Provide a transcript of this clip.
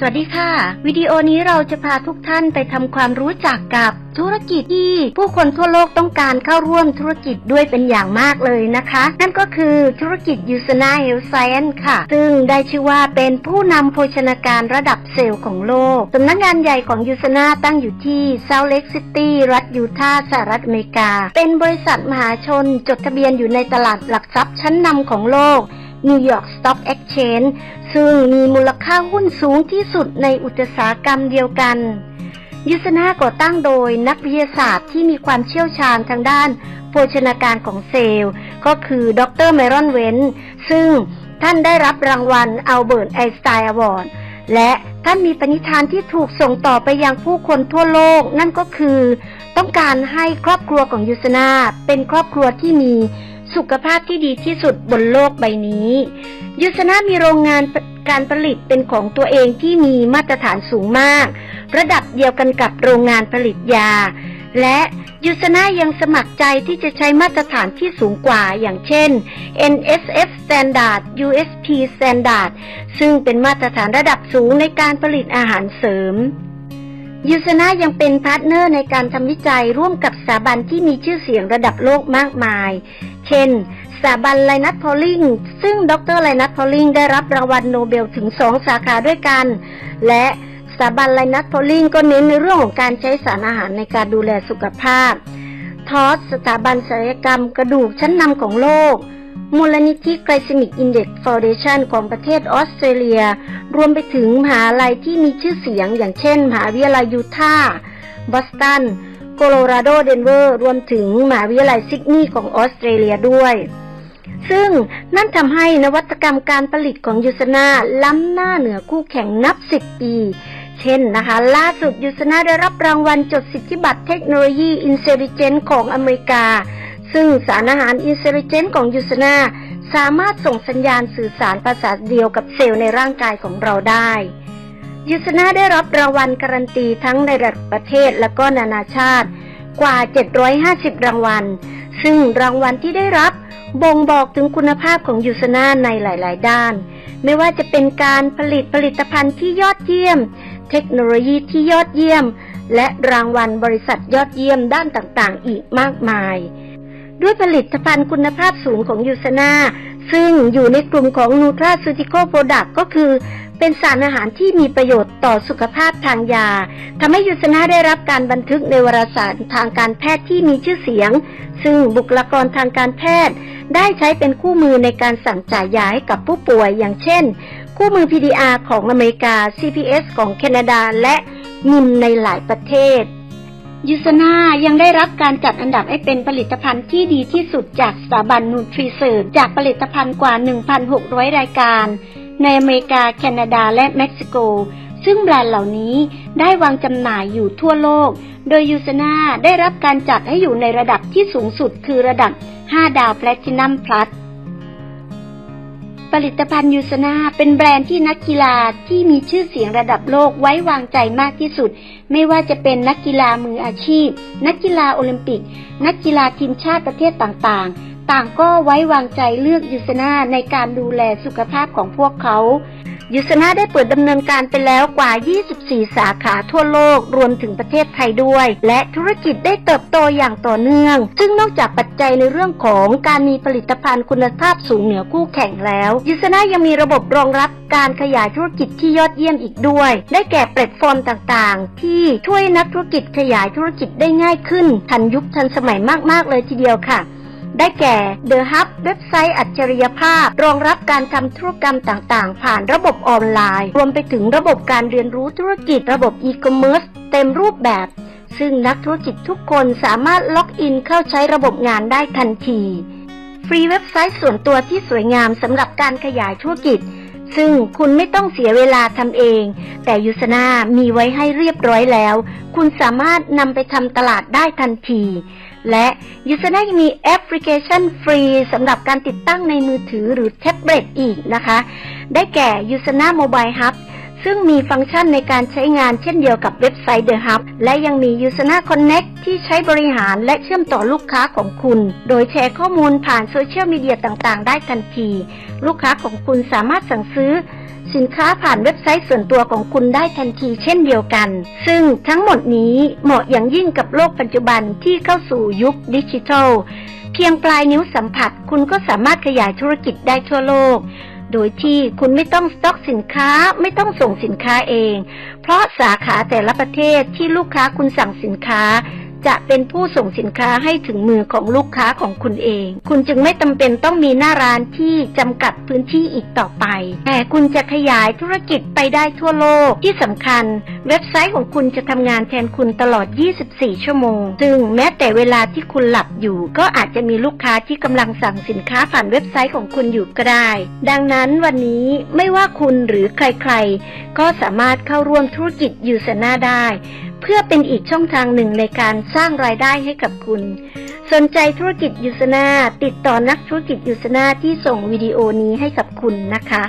สวัสดีค่ะ วิดีโอนี้เราจะพาทุกท่านไปทำความรู้จักกับธุรกิจที่ผู้คนทั่วโลกต้องการเข้าร่วมธุรกิจด้วยเป็นอย่างมากเลยนะคะ นั่นก็คือธุรกิจ u s a n a Health Science ค่ะ ซึ่งได้ชื่อว่าเป็นผู้นำโภชนาการระดับเซลล์ของโลกสำนักงานใหญ่ของ u s a n a ตั้งอยู่ที่ Salt Lake City รัฐยูทาห์สหรัฐอเมริกา เป็นบริษัทมหาชนจดทะเบียนอยู่ในตลาดหลักทรัพย์ชั้นนำของโลก New York Stock Exchange ซึ่งมีมูลค่าหุ้นสูงที่สุดในอุตสาหกรรมเดียวกัน ยุสนาก่อตั้งโดยนักวิทยาศาสตร์ที่มีความเชี่ยวชาญทางด้านโภชนาการของเซลล์ ก็คือดรเมรอนเวนซึ่งท่านได้รับรางวัลอัลเบิร์ตไอน์สไตน์อวอร์ดและท่านมีปณิธานที่ถูกส่งต่อไปยังผู้คนทั่วโลก นั่นก็คือ ต้องการให้ครอบครัวของยุสนาเป็นครอบครัวที่มี สุขภาพที่ดีที่สุดบนโลกใบนี้ ยุสนามีโรงงานการผลิตเป็นของตัวเองที่มีมาตรฐานสูงมาก ระดับเดียวกันกับโรงงานผลิตยา และยุสนายังสมัครใจที่จะใช้มาตรฐานที่สูงกว่าอย่างเช่น NSF Standard USP Standard ซึ่งเป็นมาตรฐานระดับสูงในการผลิตอาหารเสริมยูสนายังเป็นพาร์ทเนอร์ในการทำวิจัยร่วมกับสถาบันที่มีชื่อเสียงระดับโลกมากมาย เช่น สถาบันไลนัทพอลลิงซึ่งดรไลนัทพอลลิงได้รับรางวัลโนเบลถึงสองสาขาด้วยกัน และสถาบันไลนัทพอลลิงก็เน้นในเรื่องของการใช้สารอาหารในการดูแลสุขภาพ ทอสสถาบันศัลยกรรมกระดูกชั้นนำของโลกมูลนิธิไกลซิมิกอินเด็กซ์ฟาวเดชันของประเทศออสเตรเลีย รวมไปถึงมหาลัยที่มีชื่อเสียงอย่างเช่นมหาวิทยาลัยยูทาห์บอสตัน โคโลราโดเดนเวอร์รวมถึงมหาวิทยาลัยซิดนีย์ของออสเตรเลียด้วย ซึ่งนั่นทำให้นวัตกรรมการผลิตของยูสนาล้ำหน้าเหนือคู่แข่งนับ 10 ปี เช่นนะคะ ล่าสุดยูสนาได้รับรางวัลจดสิทธิบัตรเทคโนโลยีอินเซ l ิเจนของอเมริกา ซึ่งสารอาหารอินเซ l ิเจนของยูสนาสามารถส่งสัญญาณสื่อสารภาษาเดียวกับเซลล์ในร่างกายของเราได้ ยูสนาได้รับรางวัลการันตีทั้งในระดับประเทศและก็นานาชาติ กว่า 750 รางวัล ซึ่งรางวัลที่ได้รับบ่งบอกถึงคุณภาพของยูสนาในหลาย ๆ ด้าน ไม่ว่าจะเป็นการผลิตผลิตภัณฑ์ที่ยอดเยี่ยม เทคโนโลยีที่ยอดเยี่ยม และรางวัลบริษัทยอดเยี่ยมด้านต่าง ๆ อีกมากมาย ด้วยผลิตภัณฑ์คุณภาพสูงของยูสนาซึ่งอยู่ในกลุ่มของ Nutraceutical Product ก็คือ เป็นสารอาหารที่มีประโยชน์ต่อสุขภาพทางยาทำให้ยูสนาได้รับการบันทึกในวารสารทางการแพทย์ที่มีชื่อเสียง ซึ่งบุคลากรทางการแพทย์ ได้ใช้เป็นคู่มือในการสั่งจ่ายยาให้กับผู้ป่วยอย่างเช่น คู่มือ PDR ของอเมริกา CPS ของแคนาดาและมิมในหลายประเทศยูสนายังได้รับการจัดอันดับให้เป็นผลิตภัณฑ์ที่ดีที่สุดจากสถาบันนูทรีเซิร์จากผลิตภัณฑ์กว่า 1,600 รายการ ในอเมริกาแคนาดาและเม็กซิโก ซึ่งแบรนด์เหล่านี้ได้วางจำหน่ายอยู่ทั่วโลก โดยยูสนาได้รับการจัดให้อยู่ในระดับที่สูงสุดคือระดับ 5 ดาวแพลตินัมพลัสผลิตภัณฑ์ยูสนาเป็นแบรนด์ที่นักกีฬาที่มีชื่อเสียงระดับโลกไว้วางใจมากที่สุด ไม่ว่าจะเป็นนักกีฬามืออาชีพ นักกีฬาโอลิมปิก นักกีฬาทีมชาติประเทศต่างๆ ต่างก็ไว้วางใจเลือกยูสนาในการดูแลสุขภาพของพวกเขายูสนาได้เปิดดำเนินการไปแล้วกว่า 24 สาขาทั่วโลกรวมถึงประเทศไทยด้วย และธุรกิจได้เติบโตอย่างต่อเนื่อง ซึ่งนอกจากปัจจัยในเรื่องของการมีผลิตภัณฑ์คุณภาพสูงเหนือคู่แข่งแล้วยูสนายังมีระบบรองรับการขยายธุรกิจที่ยอดเยี่ยมอีกด้วย ได้แก่แพลตฟอร์มต่างๆ ที่ช่วยนักธุรกิจขยายธุรกิจได้ง่ายขึ้นทันยุคทันสมัยมากๆเลยทีเดียวค่ะ ได้แก่ The Hub เว็บไซต์อัจฉริยภาพ รองรับการทำธุรกรรมต่างๆ ผ่านระบบออนไลน์ รวมไปถึงระบบการเรียนรู้ธุรกิจระบบอีคอมเมิร์ซเต็มรูปแบบ ซึ่งนักธุรกิจทุกคนสามารถล็อกอินเข้าใช้ระบบงานได้ทันที ฟรีเว็บไซต์ส่วนตัวที่สวยงามสำหรับการขยายธุรกิจ ซึ่งคุณไม่ต้องเสียเวลาทำเอง แต่ยูสนามีไว้ให้เรียบร้อยแล้ว คุณสามารถนำไปทำตลาดได้ทันที และ ยูสนายังมีแอปพลิเคชันฟรีสำหรับการติดตั้งในมือถือหรือแท็บเล็ตอีกนะคะ ได้แก่ยูสนาโมบายฮับ ซึ่งมีฟังก์ชันในการใช้งานเช่นเดียวกับเว็บไซต์ The Hub และยังมี Usana Connect ที่ใช้บริหารและเชื่อมต่อลูกค้าของคุณ โดยแชร์ข้อมูลผ่านโซเชียลมีเดียต่างๆ ได้ทันที ลูกค้าของคุณสามารถสั่งซื้อ สินค้าผ่านเว็บไซต์ส่วนตัวของคุณได้ทันทีเช่นเดียวกัน ซึ่งทั้งหมดนี้เหมาะอย่างยิ่งกับโลกปัจจุบันที่เข้าสู่ยุคดิจิทัล เพียงปลายนิ้วสัมผัส คุณก็สามารถขยายธุรกิจได้ทั่วโลก โดยที่คุณไม่ต้องสต็อกสินค้าไม่ต้องส่งสินค้าเอง เพราะสาขาแต่ละประเทศที่ลูกค้าคุณสั่งสินค้า จะเป็นผู้ส่งสินค้าให้ถึงมือของลูกค้าของคุณเอง คุณจึงไม่จำเป็นต้องมีหน้าร้านที่จำกัดพื้นที่อีกต่อไป แต่คุณจะขยายธุรกิจไปได้ทั่วโลก ที่สำคัญ เว็บไซต์ของคุณจะทำงานแทนคุณตลอด 24 ชั่วโมง ซึ่งแม้แต่เวลาที่คุณหลับอยู่ ก็อาจจะมีลูกค้าที่กำลังสั่งสินค้าผ่านเว็บไซต์ของคุณอยู่ก็ได้ ดังนั้นวันนี้ไม่ว่าคุณหรือใครๆ ก็สามารถเข้าร่วมธุรกิจยูซนาได้เพื่อเป็นอีกช่องทางหนึ่งในการสร้างรายได้ให้กับคุณ สนใจธุรกิจยูสนาติดต่อนักธุรกิจยูสนาที่ส่งวิดีโอนี้ให้กับคุณนะคะ